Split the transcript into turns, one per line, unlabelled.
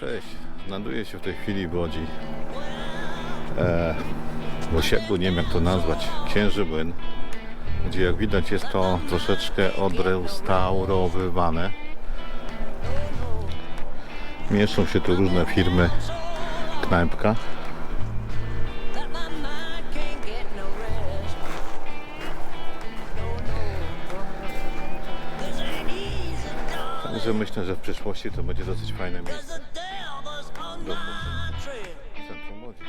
Cześć, znajduję się w tej chwili w Łodzi. E, w osiedlu, nie wiem jak to nazwać, Księży Młyn, gdzie jak widać jest to troszeczkę odrestaurowywane. Mieszczą się tu różne firmy, knajpka. Także myślę, że w przyszłości to będzie dosyć fajne miejsce do centrum Łodzi.